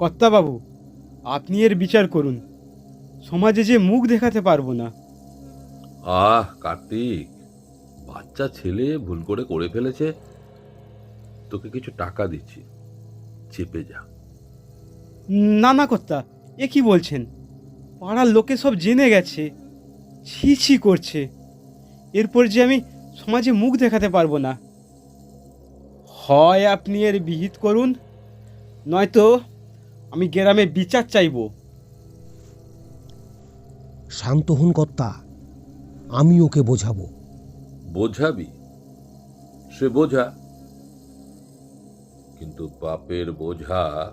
কর্তাবাবু আপনি এর বিচার করুন। সমাজে যে মুখ দেখাতে পারব না। আহ কার্তিক বাচ্চা ছেলে ভুল করে করে ফেলেছে। তোকে কিছু টাকা দিচ্ছি। চেপে যা। না না কর্তা এ কি বলছেন? পাড়ার লোকে সব জেনে গেছে ছি ছি করছে। এরপর যে আমি সমাজে মুখ দেখাতে পারব না। হয় আপনি এর বিহিত করুন নয়তো আমি গ্রামে বিচার চাইব। শান্ত হন কর্তা আমি ওকে বোঝাবো। বোঝাবি? সে বোঝা। কিন্তু বাপের বোঝা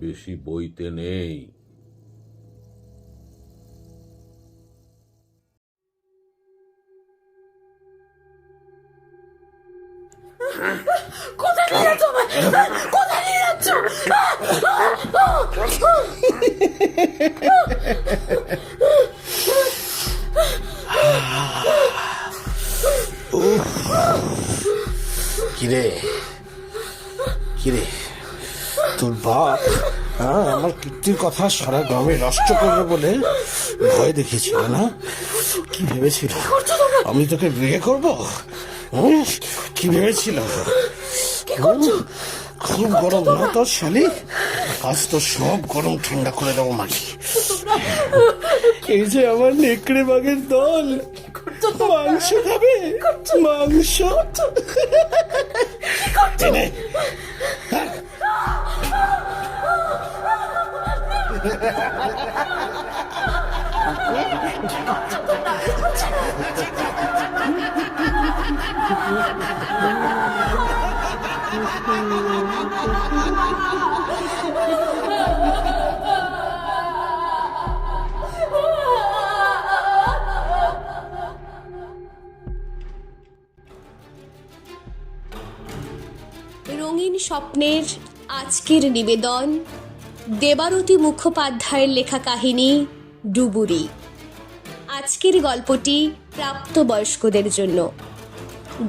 বেশি বইতে নেই। কিরে? কিরে? তোর বাপ হ্যাঁ আমার কীর্তির কথা সারা গ্রামে নষ্ট করবে বলে ভয় দেখিয়েছিল না? কি ভেবেছিল? আমি তোকে বিয়ে করব? কি ভেবেছিল? হুম? খুব গরম। না তোর শালি? আজ তো সব গরম ঠান্ডা করে দেবো মাকি এই যে আমার নেকড়ে বাঘের দল। মাংস খাবে? মাংস? এনে রঙিন স্বপ্নের আজকের নিবেদন, দেবারতী মুখোপাধ্যায়ের লেখা কাহিনী, ডুবুরি। আজকের গল্পটি প্রাপ্তবয়স্কদের জন্য।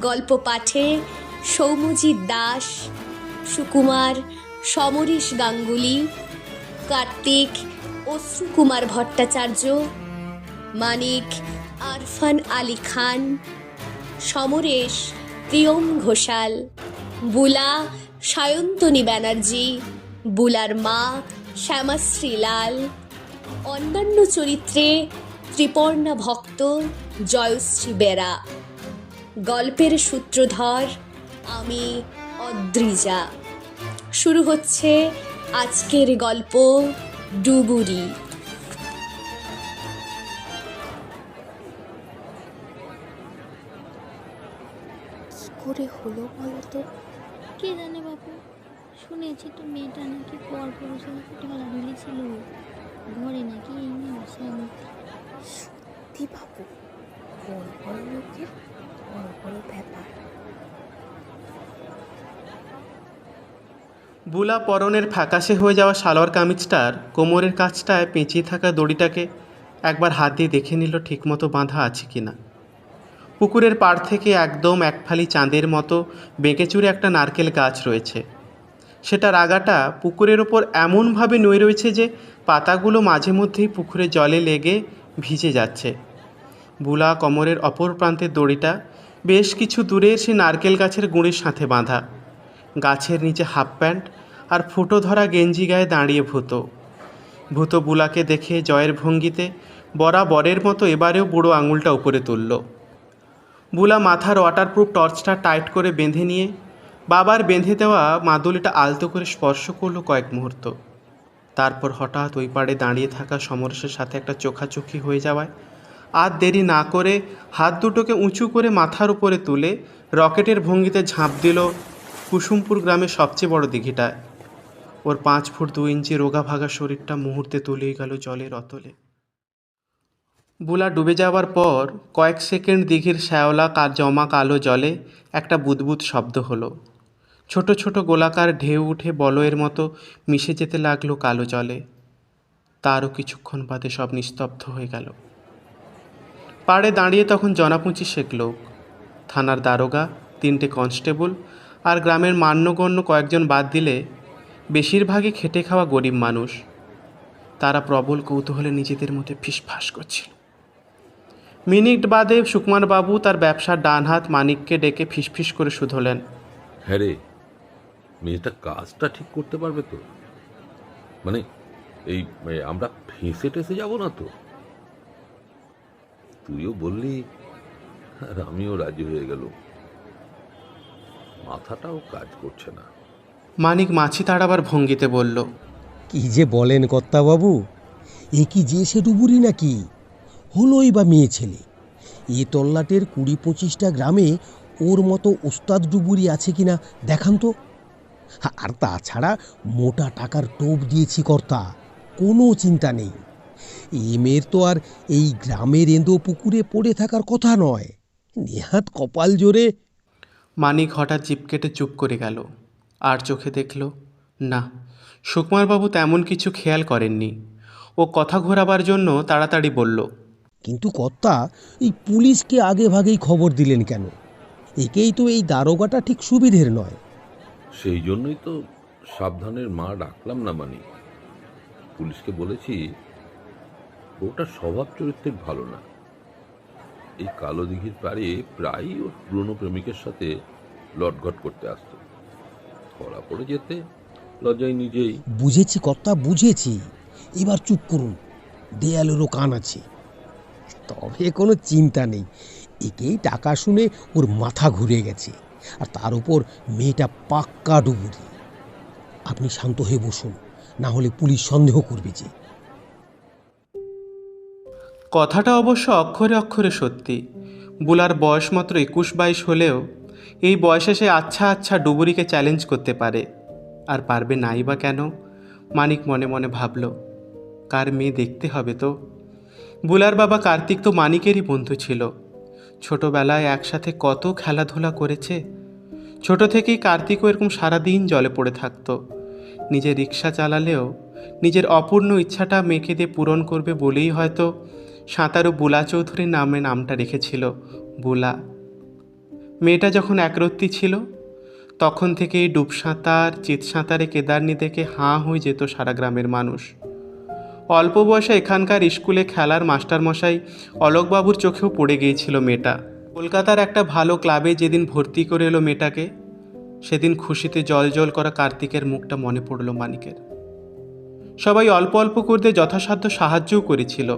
গল্প পাঠে সৌম্যজিৎ দাস, সুকুমার সমরেশ গাঙ্গুলি, কার্তিক অশ্রুকুমার ভট্টাচার্য, মানিক আরফান আলী খান, সমরেশ প্রিয়ম ঘোষাল, বুলা সায়ন্তনী ব্যানার্জি, বুলার মা, শ্যামাশ্রী লাল, অন্যান্য চরিত্রে ত্রিপর্ণা ভক্ত, জয়শ্রী বেরা। গল্পের সূত্রধর, আমি অদ্রিজা। শুরু হচ্ছে আজকের গল্প ডুবুরি। করে হলো বলো তো কে জানে বাপু শুনেছি তো মেয়েটা নাকি পর পুরুষের ঢলাঢলি ছিল ঘরে নাকি এমনি অশান্তি সত্যি বাবু বড় বড় লোকের বড় বড় ব্যাপার। বুলা পরনের ফ্যাকাশে হয়ে যাওয়া সালোয়ার কামিজটার কোমরের কাছটায় পেঁচিয়ে থাকা দড়িটাকে একবার হাত দিয়ে দেখে নিল ঠিকমতো বাঁধা আছে কি না পুকুরের পাড় থেকে একদম এক ফালি চাঁদের মতো বেঁকেচুরে একটা নারকেল গাছ রয়েছে। সেটার আগাটা পুকুরের ওপর এমনভাবে নয়ে রয়েছে যে পাতাগুলো মাঝে মধ্যেই পুকুরে জলে লেগে ভিজে যাচ্ছে। বুলা কোমরের অপর প্রান্তের দড়িটা বেশ কিছু দূরে সে নারকেল গাছের গুঁড়ির সাথে বাঁধা। গাছের নিচে হাফ প্যান্ট আর ফুটো ধরা গেঞ্জি গায়ে দাঁড়িয়ে ভূত। ভূত বুলাকে দেখে জয়ের ভঙ্গিতে বরাবরের মতো এবারেও বুড়ো আঙুলটা উপরে তুলল। বুলা মাথার ওয়াটারপ্রুফ টর্চটা টাইট করে বেঁধে নিয়ে বাবার বেঁধে দেওয়া মাদুলিটা আলতো করে স্পর্শ করল কয়েক মুহূর্ত। তারপর হঠাৎ ওই পাড়ে দাঁড়িয়ে থাকা সমরেশের সাথে একটা চোখাচোখি হয়ে যাওয়ায় আর দেরি না করে হাত দুটোকে উঁচু করে মাথার উপরে তুলে রকেটের ভঙ্গিতে ঝাঁপ দিল কুসুমপুর গ্রামের সবচেয়ে বড় দিঘিটায়। ওর পাঁচ ফুট দু ইঞ্চি রোগা ভাগা শরীরটা মুহূর্তে তুলেই গেল জলের অতলে। বুলা ডুবে যাওয়ার পর কয়েক সেকেন্ড দিঘির শ্যাওলা জমা কালো জলে একটা বুদবুদ শব্দ হলো। ছোট ছোট গোলাকার ঢেউ উঠে বলয়ের মতো মিশে যেতে লাগল কালো জলে। তারও কিছুক্ষণ বাদে সব নিস্তব্ধ হয়ে গেল। পাড়ে দাঁড়িয়ে তখন জনাপুঁচি শেখ লোক। থানার দারোগা, তিনটে কনস্টেবল আর গ্রামের মান্যগণ্য কয়েকজন বাদ দিলে বেশিরভাগই খেটে খাওয়া গরিব মানুষ। তারা প্রবল কৌতূহলে নিজেদের মধ্যে ফিসফাস করছিল। মিনিট বাদে সুকুমার বাবু তার ব্যবসার ডান হাত মানিককে ডেকে ফিসফিস করে শুধলেন। হ্যাঁ রে মেয়েটা কাজটা ঠিক করতে পারবে তো। মানে এই আমরা ফেঁসে টেসে যাব না তো। তুইও বললি আর আমিও রাজি হয়ে গেল মাথাটাও কাজ করছে না। মানিক মাছি তাড়াবার ভঙ্গিতে বলল কি যে বলেন কর্তাবাবু এ কি যে সে ডুবুরি নাকি? হলোই বা মেয়ে ছেলে। এ তল্লাটের কুড়ি পঁচিশটা গ্রামে ওর মতো ওস্তাদ ডুবুরি আছে কিনা দেখান তো। আর তাছাড়া মোটা টাকার টোপ দিয়েছি কর্তা, কোনো চিন্তা নেই। মেয়ের তো আর এই গ্রামের এঁদো পুকুরে পড়ে থাকার কথা নয়। নেহাত কপাল জোরে। মানিক হঠাৎ জিপ কেটে চুপ করে গেল। আর চোখে দেখল, না, সুকুমারবাবু তেমন কিছু খেয়াল করেননি। ও কথা ঘোরাবার জন্য তাড়াতাড়ি বলল কিন্তু কর্তা এই পুলিশকে আগে ভাগেই খবর দিলেন কেন? একেই তো এই দারোগাটা ঠিক সুবিধের নয়। সেই জন্যই তো সাবধানের মা ডাকলাম না মানে। পুলিশকে বলেছি ওটা স্বভাব চরিত্রের ভালো না। এই কালো দিঘির পাড়ে প্রায়ই ওর পুরনো প্রেমিকের সাথে লটঘট করতে আসতো। ধরা পড়ে যেতে লজ্জায় নিজেই। বুঝেছি কর্তা বুঝেছি। এবার চুপ করুন দেয়ালেরও কান আছে। তবে কোনো চিন্তা নেই। একেই টাকা শুনে ওর মাথা ঘুরে গেছে। আর তার উপর মেয়েটা পাক্কা ডুবুরি আপনি শান্ত হয়ে বসুন, না হলে পুলিশ সন্দেহ করবে যে। কথাটা অবশ্য অক্ষরে অক্ষরে সত্যি। বুলার বয়স মাত্র একুশ বাইশ হলেও এই বয়সে সে আচ্ছা আচ্ছা ডুবুরিকে চ্যালেঞ্জ করতে পারে। আর পারবে নাই বা কেন? মানিক মনে মনে ভাবল, কার মেয়ে দেখতে হবে তো? বুলার বাবা কার্তিক তো মানিকেরই বন্ধু ছিল। ছোটবেলায় একসাথে কত খেলাধুলা করেছে। ছোট থেকেই কার্তিকও এরকম সারাদিন জলে পড়ে থাকতো। নিজে রিক্সা চালালেও নিজের অপূর্ণ ইচ্ছাটা মেয়েকে দিয়ে পূরণ করবে বলেই হয়তো সাঁতারু বুলা চৌধুরীর নামে নামটা রেখেছিল, বুলা। মেয়েটা যখন একরত্তি ছিল, তখন থেকেই ডুব সাঁতার, চিত সাঁতারে কেদারনি দেখে হাঁ হয়ে যেত সারা গ্রামের মানুষ। অল্প বয়সে এখানকার স্কুলে খেলার মাস্টারমশাই অলোকবাবুর চোখেও পড়ে গিয়েছিল মেয়েটা। কলকাতার একটা ভালো ক্লাবে যেদিন ভর্তি করে এলো মেয়েটাকে, সেদিন খুশিতে জল জল করা কার্তিকের মুখটা মনে পড়ল মানিকের। সবাই অল্প অল্প করতে যথাসাধ্য সাহায্যও করেছিল।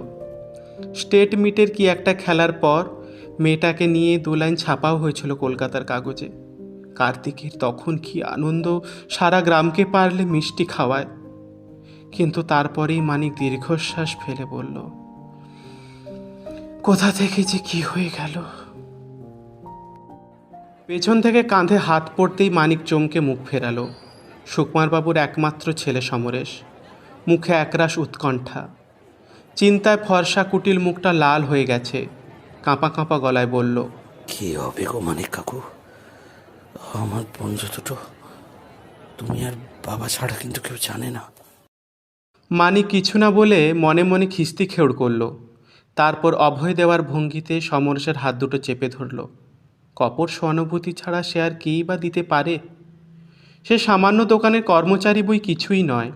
স্টেট মিটের কি একটা খেলার পর মেয়েটাকে নিয়ে দু লাইন ছাপাও হয়েছিল কলকাতার কাগজে। কার্তিকের তখন কি আনন্দ, সারা গ্রামকে পারলে মিষ্টি খাওয়ায়। কিন্তু তারপরেই মানিক দীর্ঘশ্বাস ফেলে বলল, কোথা থেকে যে কি হয়ে গেল? পেছন থেকে কাঁধে হাত পড়তেই মানিক চমকে মুখ ফেরালো। সুকুমারবাবুর একমাত্র ছেলে সমরেশ। মুখে একরাশ উৎকণ্ঠা। চিন্তায় ফর্সা কুটিল মুখটা লাল হয়ে গেছে। কাঁপা কাঁপা গলায় বলল, কি হবে গো মানিক কাকু? আমার বন্ধু দুটো। তুমি আর বাবা ছাড়া কিন্তু কেউ জানে না। মানিক কিছু না বলে মনে মনে খিস্তি খেউড় করল। তারপর অভয় দেওয়ার ভঙ্গিতে সমরেশের হাত দুটো চেপে ধরল। কপর সহানুভূতি ছাড়া সে আর কী বা দিতে পারে? সে সামান্য দোকানের কর্মচারী বই কিছুই নয়।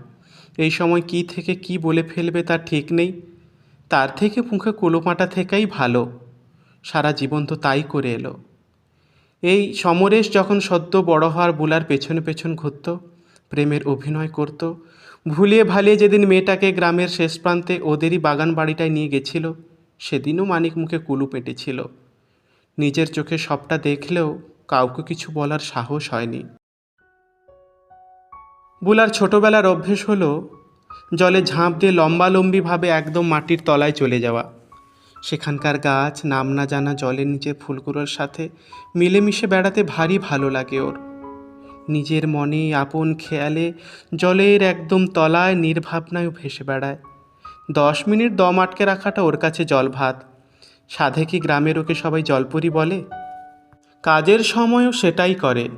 এই সময় কি থেকে কি বলে ফেলবে তার ঠিক নেই। তার থেকে মুখে কুলোপাটা থেকেই ভালো। সারা জীবন তো তাই করে এলো। এই সমরেশ যখন সদ্য বড় হওয়ার বুলার পেছনে পেছন ঘুরত, প্রেমের অভিনয় করত ভুলিয়ে ভালিয়ে যেদিন মেয়েটাকে গ্রামের শেষ প্রান্তে ওদেরই বাগান বাড়িটায় নিয়ে গেছিল, সেদিনও মানিক মুখে কুলু পেটেছিল। নিজের চোখে সবটা দেখলেও কাউকে কিছু বলার সাহস হয়নি। বুলার ছোটবেলার অভ্যেস হলো, জলে ঝাঁপ দিয়ে লম্বালম্বিভাবে একদম মাটির তলায় চলে যাওয়া। সেখানকার গাছ নাম না জানা জলের নিচের ফুলগুলোর সাথে মিলেমিশে বেড়াতে ভারী ভালো লাগে ওর। নিজের মনে আপন খেয়ালে জলের একদম তলায় নির্ভাবনায় ভেসে বেড়ায়। দশ মিনিট দম আটকে রাখাটা ওর কাছে জল ভাত সাধে কি গ্রামের ওকে সবাই জলপুরি বলে? কাজের সময়ও সেটাই করে।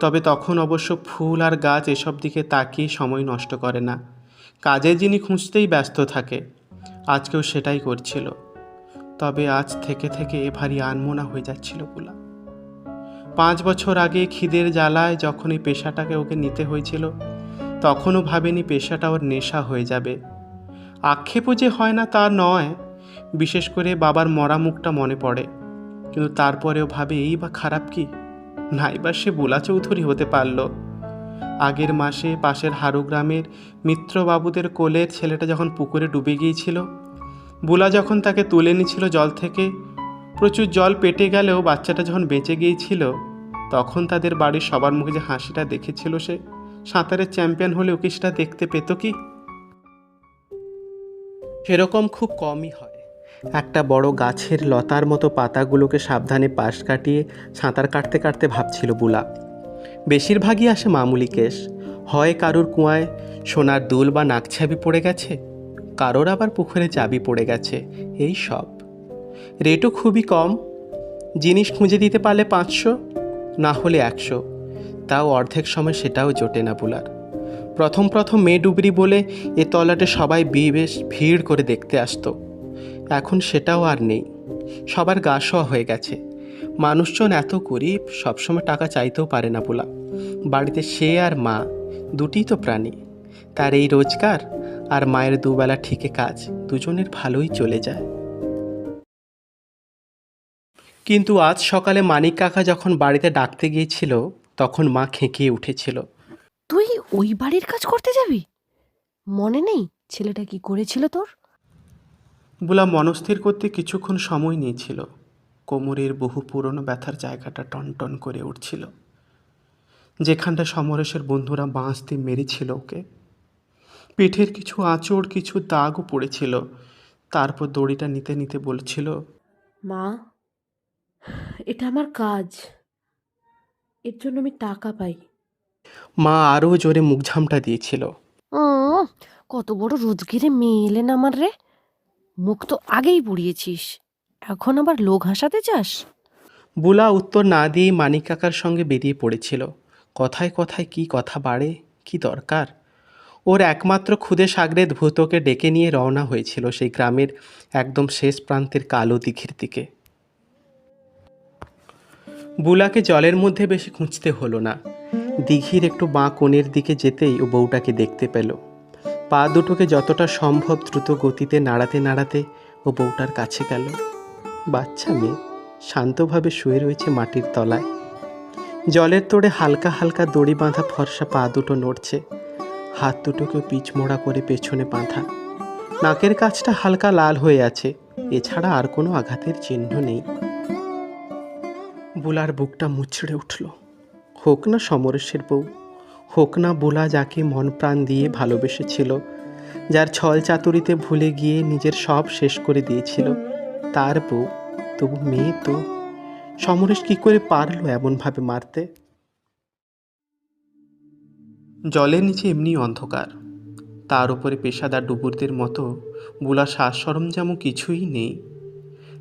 তবে তখন অবশ্য ফুল আর গাছ এসব দিকে তাকিয়ে সময় নষ্ট করে না। কাজে যিনি খুঁজতেই ব্যস্ত থাকে, আজকেও সেটাই করছিল। তবে আজ থেকে থেকে এ ভারী আনমোনা হয়ে যাচ্ছিল বুলা পাঁচ বছর আগে খিদের জ্বালায় যখন এই পেশাটাকে ওকে নিতে হয়েছিল, তখনও ভাবেনি পেশাটা ওর নেশা হয়ে যাবে। আক্ষেপও যে হয় না তা নয়, বিশেষ করে বাবার মরা মুখটা মনে পড়ে। কিন্তু তারপরেও ভাবে, এই বা খারাপ কি? নাই বা সে বোলা চৌধুরী হতে পারল। আগের মাসে পাশের হারু গ্রামের মিত্রবাবুদের কোলের ছেলেটা যখন পুকুরে ডুবে গিয়েছিল, বুলা যখন তাকে তুলে নিছিল জল থেকে, প্রচুর জল পেটে গেলেও বাচ্চাটা যখন বেঁচে গিয়েছিল তখন তাদের বাড়ির সবার মুখে যে হাসিটা দেখেছিল সে সাঁতারের চ্যাম্পিয়ন হলে ওকে সেটা দেখতে পেত কি? সেরকম খুব কমই হয়। একটা বড় গাছের লতার মতো পাতাগুলোকে সাবধানে পাশ কাটিয়ে সাঁতার কাটতে কাটতে ভাবছিল বুলা। বেশিরভাগই আসে মামুলি কেশ। হয় কারুর কুয়ায় সোনার দুল বা নাকছাবি পড়ে গেছে, কারোর আবার পুকুরে চাবি পড়ে গেছে, এই সব। রেটও খুবই কম। জিনিস খুঁজে দিতে পারলে পাঁচশো। না হলে একশো। তাও অর্ধেক সময় সেটাও জোটে না বুলার। প্রথম প্রথম মেয়ে ডুবরি বলে এ তলাটে সবাই বেশ ভিড় করে দেখতে আসতো। এখন সেটাও আর নেই। সবার গা শোয়া হয়ে গেছে। মানুষজন এত গরিব, সবসময় টাকা চাইতেও পারে না বলা। বাড়িতে সে আর মা, দুটিই তো প্রাণী। তার এই রোজগার আর মায়ের দুবেলা ঠিকে কাজ, দুজনের ভালোই চলে যায়। কিন্তু আজ সকালে মানিক কাকা যখন বাড়িতে ডাকতে গিয়েছিল তখন মা খেঁকিয়ে উঠেছিল। তুই ওই বাড়ির কাজ করতে যাবি? মনে নেই ছেলেটা কি করেছিল তোর? বুলা মনস্থির করতে কিছুক্ষণ সময় নিয়েছিল। কোমরের বহু পুরনো ব্যথার জায়গাটা টনটন করে উঠছিল। যেখানটা সমরেশের বন্ধুরা বাঁশ দিয়ে মেরেছিল ওকে। পিঠের কিছু আঁচড় কিছু দাগও পড়েছিল। তারপর দড়িটা নিতে নিতে বলছিল মা এটা আমার কাজ। এর জন্য আমি টাকা পাই। মা আরও জোরে মুখ ঝামটা দিয়েছিল। উম, কত বড় রোজগেরে মেয়ে এলেন আমার রে। মুখ তো আগেই পুড়িয়েছিস। এখন আবার লোক হাসাতে চাস? বুলা উত্তর না দিয়েই মানিক কাকার সঙ্গে বেরিয়ে পড়েছিল। কথায় কথায় কি কথা বাড়ে কি দরকার? ওর একমাত্র ক্ষুদে সাগরেদ ভূতকে ডেকে নিয়ে রওনা হয়েছিল সেই গ্রামের একদম শেষ প্রান্তের কালো দিঘির দিকে। বুলাকে জলের মধ্যে বেশি খুঁজতে হলো না। দিঘির একটু বাঁ কোণের দিকে যেতেই ও বউটাকে দেখতে পেল। পা দুটোকে যতটা সম্ভব দ্রুত গতিতে নাড়াতে নাড়াতে ও বউটার কাছে গেল। বাচ্চা মেয়ে, শান্তভাবে শুয়ে রয়েছে মাটির তলায়। জলের তোড়ে হালকা হালকা দড়ি বাঁধা ফর্সা পা দুটো নড়ছে। হাত দুটোকে পিচমোড়া করে পেছনে বাঁধা। নাকের কাছটা হালকা লাল হয়ে আছে। এছাড়া আর কোনো আঘাতের চিহ্ন নেই। বুলার বুকটা মুচড়ে উঠল। হোক না সমরেশের বউ, হোক না বুলা যাকে মন প্রাণ দিয়ে ভালোবেসেছিল, যার ছল চাতুরিতে ভুলে গিয়ে নিজের সব শেষ করে দিয়েছিল, তার বউ তবু মেয়ে তো। সমরেশ কি করে পারল এমনভাবে মারতে? জলের নিচে এমনি অন্ধকার। তার উপরে পেশাদার ডুবুরদের মতো বুলা সাজ সরঞ্জামও কিছুই নেই।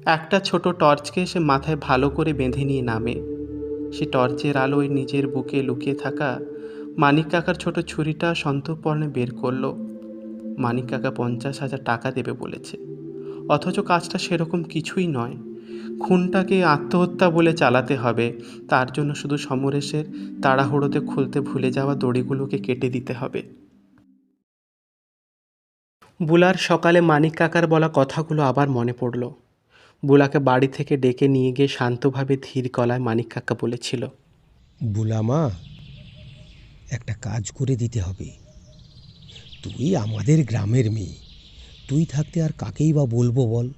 একটা ছোট টর্চকে সে মাথায় ভালো করে বেঁধে নিয়ে নামে। সে টর্চের আলোয় নিজের বুকে লুকিয়ে থাকা মানিক কাকার ছোট ছুরিটা সন্তর্পণে বের করল। মানিক কাকা পঞ্চাশ হাজার টাকা দেবে বলেছে। অথচ কাজটা সেরকম কিছুই নয়। খুনটাকে আত্মহত্যা বলে চালাতে হবে। তার জন্য শুধু সমরেশের তাড়াহুড়োতে খুলতে ভুলে যাওয়া দড়িগুলোকে কেটে দিতে হবে। বুলার সকালে মানিক কাকার বলা কথাগুলো আবার মনে পড়ল। বুলাকে বাড়ি থেকে ডেকে নিয়ে গিয়ে শান্তভাবে ধীর গলায় মানিক কাকা বলেছিল। বুলামা একটা কাজ করে দিতে হবে। তুই আমাদের গ্রামের মেয়ে। তুই থাকতে আর কাকেই বা বলব বল?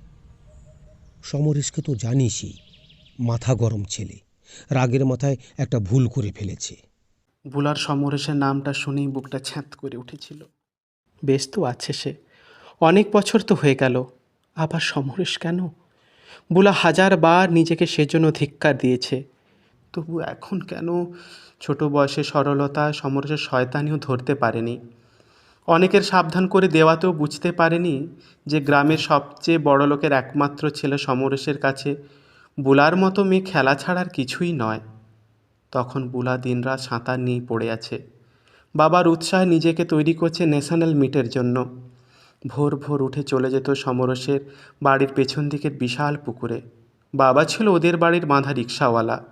সমরেশকে তো জানিসই মাথা গরম ছেলে। রাগের মাথায় একটা ভুল করে ফেলেছে। বুলার সমরেশের নামটা শুনেই বুকটা ছ্যাঁত করে উঠেছিল। বেশ তো আছে সে। অনেক বছর তো হয়ে গেল। আবার সমরেশ কেন? বুলা হাজার বার নিজেকে সেজন্য ধিক্কার দিয়েছে। তবু এখন কেন? ছোট বয়সে সরলতা সমরেশের শয়তানিও ধরতে পারেনি। অনেকের সাবধান করে দেওয়াতেও বুঝতে পারেনি যে গ্রামের সবচেয়ে বড় লোকের একমাত্র ছেলে সমরেশের কাছে বুলার মতো মেয়ে খেলা ছাড়ার কিছুই নয়। তখন বুলা দিনরাত সাঁতার নিয়ে পড়ে আছে। বাবার উৎসাহ নিজেকে তৈরি করছে ন্যাশনাল মিটের জন্য। ভোর ভোর উঠে চলে যেত সমরসের বাড়ির পেছন দিকের বিশাল পুকুরে। বাবা ছিল ওদের বাড়ির বাঁধা রিক্সাওয়ালা।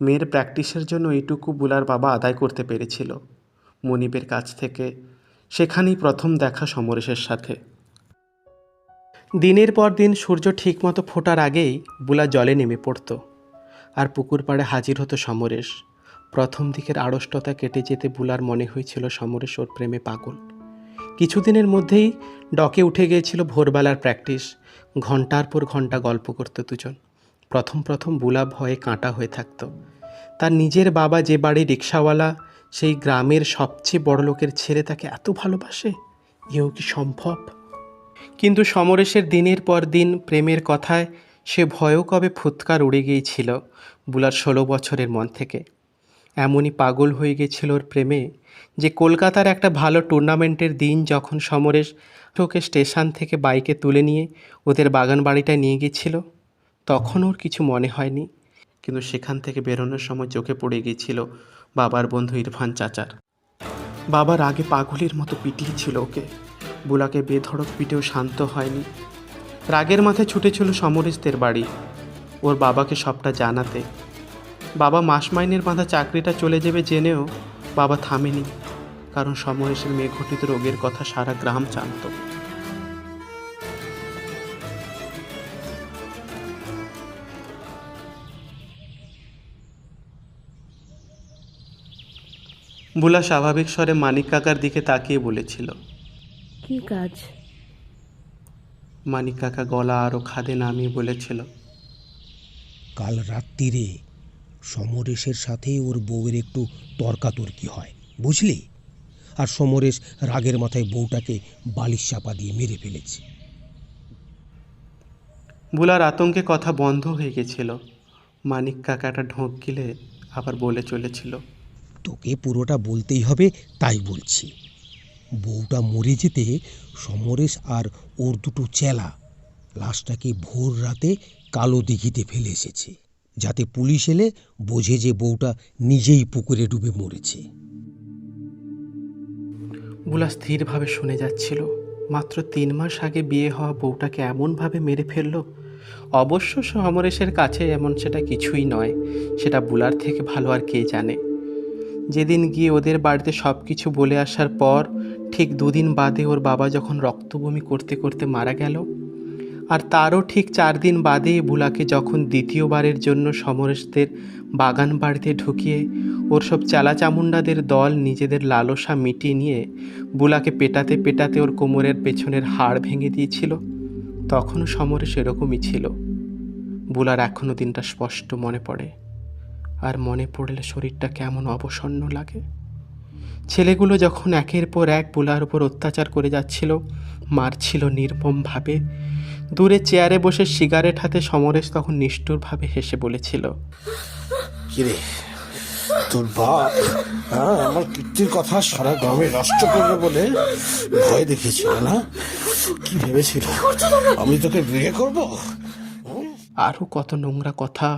মেয়ের প্র্যাকটিসের জন্য এইটুকু বুলার বাবা আদায় করতে পেরেছিল মনিবের কাছ থেকে। সেখানেই প্রথম দেখা সমরেশের সাথে। দিনের পর দিন সূর্য ঠিকমতো ফোটার আগেই বুলা জলে নেমে পড়ত। আর পুকুর পাড়ে হাজির হতো সমরেশ। প্রথম দিকের আড়ষ্টতা কেটে যেতে বুলার মনে হয়েছিল সমরেশ ওর প্রেমে পাগল। কিছুদিনের মধ্যেই ডকে উঠে গিয়েছিল ভোরবেলার প্র্যাকটিস। ঘণ্টার পর ঘণ্টা গল্প করতো দুজন। প্রথম প্রথম বুলা ভয়ে কাঁটা হয়ে থাকতো। তার নিজের বাবা যে বাড়ি রিক্সাওয়ালা, সেই গ্রামের সবচেয়ে বড় লোকের ছেলে তাকে এত ভালোবাসে? এও কি সম্ভব? কিন্তু সমরেশের দিনের পর দিন প্রেমের কথায় সে ভয়ও কবে ফুৎকার উড়ে গিয়েছিল বুলার ষোলো বছরের মন থেকে। এমনই পাগল হয়ে গেছিল ওর প্রেমে যে কলকাতার একটা ভালো টুর্নামেন্টের দিন যখন সমরেশ ওকে স্টেশন থেকে বাইকে তুলে নিয়ে ওদের বাগান বাড়িটায় নিয়ে গেছিল, তখন ওর কিছু মনে হয়নি। কিন্তু সেখান থেকে বেরোনোর সময় চোখে পড়ে গিয়েছিল বাবার বন্ধু ইরফান চাচার। বাবার আগে পাগলের মতো পিটিয়েছিল ওকে। বুলাকে বেধড়ক পিটেও শান্ত হয়নি। রাগের মাথায় ছুটেছিল সমরেশদের বাড়ি। ওর বাবাকে সবটা জানাতে বাবা মাস মাইনের বাঁধা চাকরিটা চলে যাবে জেনেও বাবা থামেনি কারণ সমরেশের মেয়ে ঘটিত রোগের কথা সারা গ্রাম জানত। বুলা স্বাভাবিক স্বরে মানিক কাকার দিকে তাকিয়ে বলেছিল কি কাজ? মানিক কাকা গলা আরও খাদে নামিয়ে বলেছিল কাল রাত্রিরে সমরেশের সাথে ওর বউয়ের একটু তর্কাতর্কি হয় বুঝলি? আর সমরেশ রাগের মাথায় বউটাকে বালিশ চাপা দিয়ে মেরে ফেলেছে। বুলার আতঙ্কে কথা বন্ধ হয়ে গেছিল। মানিক কাকাটা ঢোক গিলে আবার বলে চলেছিল তোকে পুরোটা বলতেই হবে তাই বলছি। বউটা মরে যেতে সমরেশ আর ওর দুটো চেলা লাশটাকে ভোর রাতে কালো দিঘিতে ফেলে এসেছে। যাতে পুলিশ এলে বোঝে যে বউটা নিজেই পুকুরে ডুবে মরেছে। বুলা স্থিরভাবে শুনে যাচ্ছিল, মাত্র তিন মাস আগে বিয়ে হওয়া বউটাকে এমনভাবে মেরে ফেলল। অবশ্য সমরেশের কাছে এমন সেটা কিছুই নয়, সেটা বুলার থেকে ভালো আর কে জানে। যেদিন গিয়ে ওদের বাড়িতে সব কিছু বলে আসার পর, ঠিক দুদিন বাদে ওর বাবা যখন রক্তবমি করতে করতে মারা গেল আর তারও ঠিক চার দিন বাদে বুলাকে যখন দ্বিতীয়বারের জন্য সমরেশদের বাগান বাড়িতে ঢুকিয়ে ওর সব চালাচামুন্ডাদের দল নিজেদের লালসা মিটিয়ে নিয়ে বুলাকে পেটাতে পেটাতে ওর কোমরের পেছনের হাড় ভেঙে দিয়েছিল, তখনও সমরেশ এরকমই ছিল। বুলার এখনও দিনটা স্পষ্ট মনে পড়ে। আর মনে পড়লে শরীরটা কেমন অবসন্ন লাগে। ছেলেগুলো যখন একের পর এক বুলার উপর অত্যাচার করে যাচ্ছিল, মারছিল নির্মমভাবে দূরে চেয়ারে বসে সিগারেট হাতে সমরেশ তখন নিষ্ঠুরভাবে হেসে বলেছিল কিরে তোর বাপ হ্যাঁ আমার কীর্তির কথা সারা গ্রামে রাষ্ট্র করবে বলে ভয় দেখিয়েছিল না? কি ভেবেছিল? আমি তোকে বিয়ে করব? আরও কত নোংরা কথা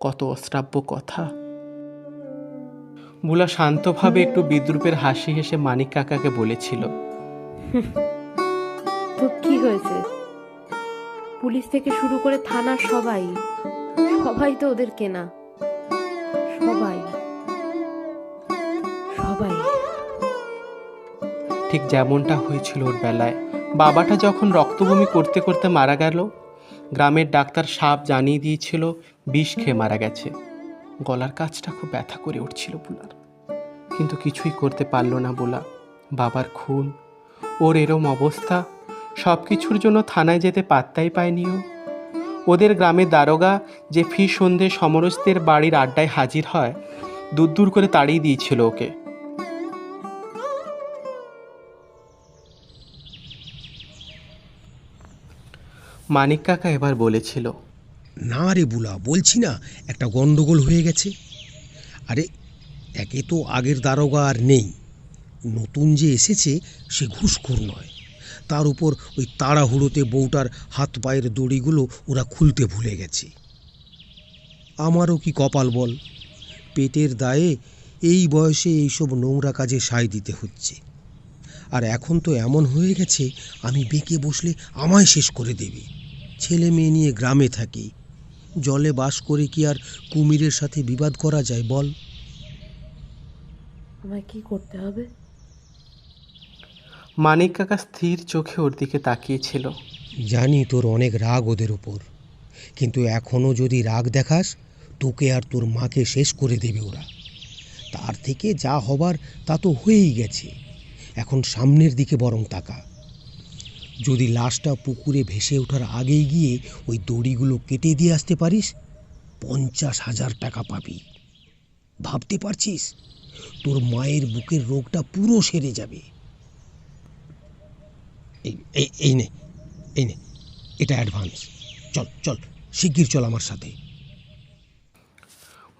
কত অশ্রাব্য কথা। বুলা শান্তভাবে একটু বিদ্রুপের হাসি হেসে মানিক কাকাকে বলেছিল তো কি হয়েছে? পুলিশ থেকে শুরু করে থানার সবাই। সবাই তো ওদের কেনা। সবাই। সবাই। ঠিক যেমনটা হয়েছিল ওর বেলায়। বাবাটা যখন রক্তভূমি করতে করতে মারা গেল, গ্রামের ডাক্তার সাপ জানিয়ে দিয়েছিল, বিষ খেয়ে মারা গেছে। গলার কাজটা খুব ব্যথা করে উঠছিল বুলার। কিন্তু কিছুই করতে পারল না বোলা। বাবার খুন, ওর এরম অবস্থা সব কিছুর জন্য থানায় যেতে পাত্তাই পায়নি ওদের গ্রামের দারোগা যে ফি সন্ধে সমরস্তের বাড়ির আড্ডায় হাজির হয়, দূর দূর করে তাড়িয়ে দিয়েছিল ওকে। মানিক কাকা এবার বলেছিল, না রে বুলা, বলছি না, একটা গন্ডগোল হয়ে গেছে। আরে, একে তো আগের দারোগা আর নেই। নতুন যে এসেছে, সে ঘুষখোর নয়। তার উপর ওই তাড়াহুড়োতে বউটার হাত পায়ের দড়িগুলো ওরা খুলতে ভুলে গেছে। আমারও কি কপাল বল? পেটের দায়ে এই বয়সে এইসব নোংরা কাজে সায় দিতে হচ্ছে। আর এখন তো এমন হয়ে গেছে, আমি বেঁকে বসলে আমায় শেষ করে দেবে। ছেলে মেয়ে নিয়ে গ্রামে থাকি। জলে বাস করে কি আর কুমিরের সাথে বিবাদ করা যায় বল? আমায় কি করতে হবে? মানিক কাকা স্থির চোখে ওর দিকে তাকিয়েছিল। জানি তোর অনেক রাগ ওদের উপর, কিন্তু এখনও যদি রাগ দেখাস, তোকে আর তোর মাকে শেষ করে দেবে ওরা। তার থেকে যা হবার তা তো হয়েই গেছে। এখন সামনের দিকে বরং তাকা। যদি লাশটা পুকুরে ভেসে ওঠার আগেই গিয়ে ওই দড়িগুলো কেটে দিয়ে আসতে পারিস, পঞ্চাশ হাজার টাকা পাবি। ভাবতে পারছিস? তোর মায়ের বুকের রোগটা পুরো সেরে যাবে। এই এই এই নে এই নে এটা অ্যাডভান্স চল চল শিগগির চল আমার সাথে।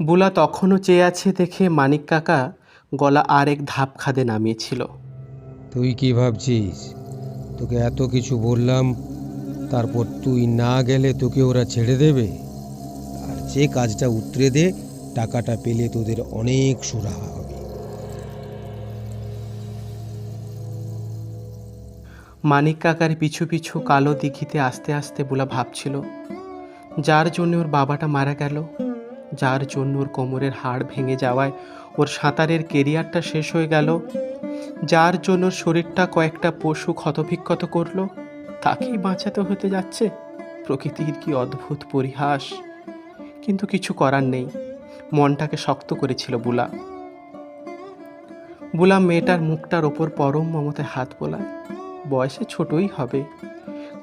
বুলা তখনও চেয়ে আছে দেখে মানিক কাকা গলা আর এক ধাপ খাদে নামিয়েছিল। তুই কি ভাবছিস? তোকে এত কিছু বললাম তারপর তুই না গেলে তোকে ওরা ছেড়ে দেবে? আর যে কাজটা উতরে দে টাকাটা পেলে তোদের অনেক সুরাহা মানিক কাকার পিছু পিছু কালো দিঘিতে আস্তে আস্তে বুলা ভাবছিল, যার জন্য ওর বাবাটা মারা গেল, যার জন্য ওর কোমরের হাড় ভেঙে যাওয়ায় ওর সাঁতারের কেরিয়ারটা শেষ হয়ে গেল, যার জন্য শরীরটা কয়েকটা পশু ক্ষতভিক্ষত করল, তাকেই বাঁচাতে হতে যাচ্ছে। প্রকৃতির কি অদ্ভুত পরিহাস। কিন্তু কিছু করার নেই, মনটাকে শক্ত করেছিল বুলা। বুলা মেয়েটার মুখটার ওপর পরম মমতে হাত বোলায়। বয়সে ছোটই হবে।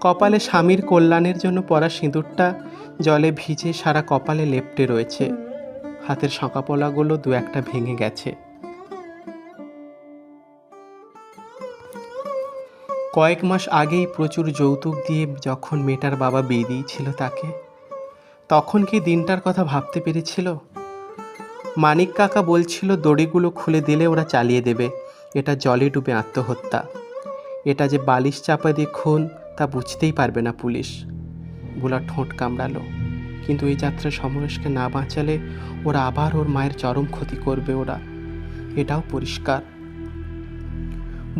কপালে স্বামীর কল্যাণের জন্য পরা সিঁদুরটা জলে ভিজে সারা কপালে লেপটে রয়েছে। হাতের শঁকাপলাগুলো দু একটা ভেঙে গেছে। কয়েক মাস আগেই প্রচুর যৌতুক দিয়ে যখন মেয়েটার বাবা বিয়ে দিয়েছিল তাকে, তখন কি দিনটার কথা ভাবতে পেরেছিল? মানিক কাকা বলছিল, দড়িগুলো খুলে দিলে ওরা চালিয়ে দেবে। এটা জলে ডুবে আত্মহত্যা। এটা যে বালিশ চাপা দিয়ে খুন, তা বুঝতেই পারবে না পুলিশ। বুলা ঠোঁট কামড়ালো। কিন্তু এই যাত্রায় সমরেশকে না বাঁচালে ওরা আবার ওর মায়ের চরম ক্ষতি করবে ওরা। এটাও পরিষ্কার।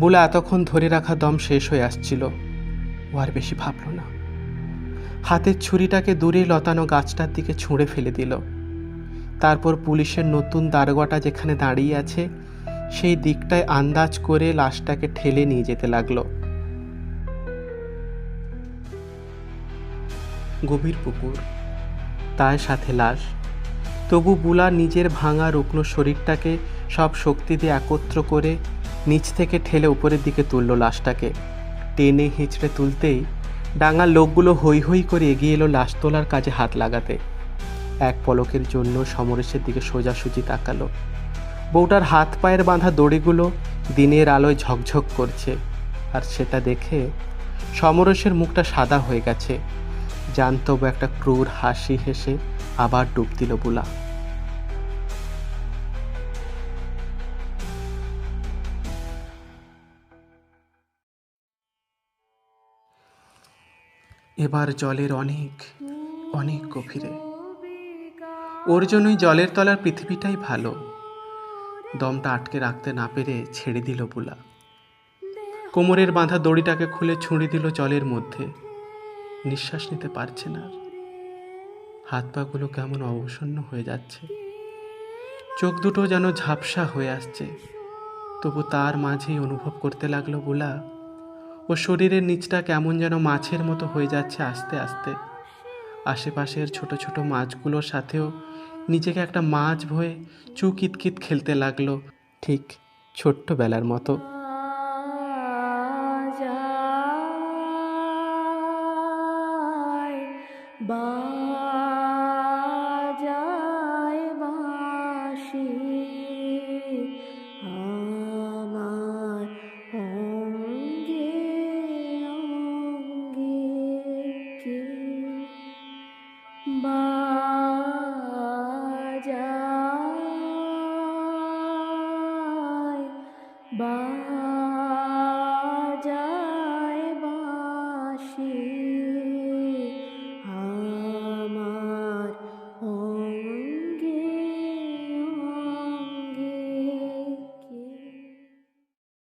বুলা এতক্ষণ ধরে রাখা দম শেষ হয়ে আসছিল। ও আর বেশি ভাবল না। হাতের ছুরিটাকে দূরে লতানো গাছটার দিকে ছুঁড়ে ফেলে দিল। তারপর পুলিশের নতুন দারোগাটা যেখানে দাঁড়িয়ে আছে সেই দিকটায় আন্দাজ করে লাশটাকে ঠেলে নিয়ে যেতে লাগল। গভীর পুকুর, তার সাথে লাশ। তবু বুলা নিজের ভাঙা রুগ্ন শরীরটাকে সব শক্তি দিয়ে একত্র করে নিচ থেকে ঠেলে উপরের দিকে তুলল লাশটাকে। টেনে হিঁচড়ে তুলতেই ডাঙার লোকগুলো হৈ হৈ করে এগিয়ে এলো লাশ তোলার কাজে হাত লাগাতে। এক পলকের জন্য সমরেশের দিকে সোজাসুজি তাকালো। বউটার হাত পায়ের বাঁধা দড়িগুলো দিনের আলোয় ঝকঝক করছে, আর সেটা দেখে সমরসের মুখটা সাদা হয়ে গেছে। জানতব একটা ক্রূর হাসি হেসে আবার ডুব দিল বুলা। এবার জলের অনেক অনেক গভীরে। ওর জন্যই জলের তলার পৃথিবীটাই ভালো। দমটা আটকে রাখতে না পেরে ছেড়ে দিল বুলা। কোমরের বাঁধা দড়িটাকে খুলে ছুঁড়ে দিল জলের মধ্যে। নিঃশ্বাস নিতে পারছে না। হাত পাগুলো কেমন অবসন্ন হয়ে যাচ্ছে। চোখ দুটো যেন ঝাপসা হয়ে আসছে। তবু তার মাঝেই অনুভব করতে লাগল বুলা, ও শরীরের নিচটা কেমন যেন মাছের মতো হয়ে যাচ্ছে আস্তে আস্তে। আশেপাশের ছোট ছোট মাছগুলোর সাথেও নিজেকে একটা মাছ ভয়ে চু কিতকিত খেলতে লাগল ঠিক ছোট্ট বেলার মতো।